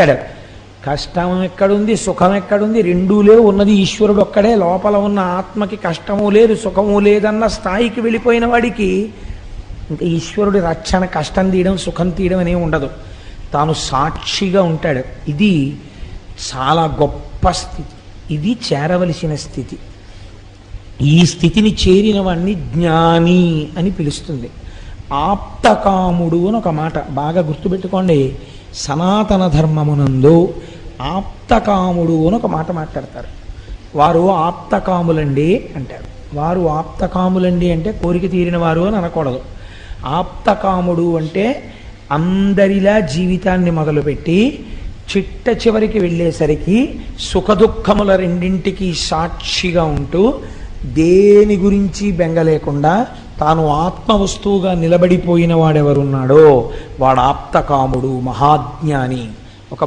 చేస్తాడు. కష్టం ఎక్కడుంది? సుఖం ఎక్కడుంది? రెండూ లేవు. ఉన్నది ఈశ్వరుడు ఒక్కడే. లోపల ఉన్న ఆత్మకి కష్టము లేదు సుఖము లేదన్న స్థాయికి వెళ్ళిపోయిన వాడికి ఇంకా ఈశ్వరుడి రక్షణ కష్టం తీయడం సుఖం తీయడం అనేవి ఉండదు. తాను సాక్షిగా ఉంటాడు. ఇది చాలా గొప్ప స్థితి. ఇది చేరవలసిన స్థితి. ఈ స్థితిని చేరిన వాడిని జ్ఞాని అని పిలుస్తుంది. ఆప్తకాముడు అని ఒక మాట బాగా గుర్తుపెట్టుకోండి. సనాతన ధర్మమునందు ఆప్తకాముడు అని ఒక మాట మాట్లాడతారు. వారు ఆప్తకాములండి అంటారు. వారు ఆప్తకాములండి అంటే కోరిక తీరిన వారు అని అనకూడదు. ఆప్తకాముడు అంటే అందరిలా జీవితాన్ని మొదలుపెట్టి చిట్ట చివరికి వెళ్ళేసరికి సుఖదుఖముల రెండింటికి సాక్షిగా ఉంటూ దేని గురించి బెంగ లేకుండా తాను ఆత్మవస్తువుగా నిలబడిపోయిన వాడెవరున్నాడో? వాడు ఆప్తకాముడు మహాజ్ఞాని.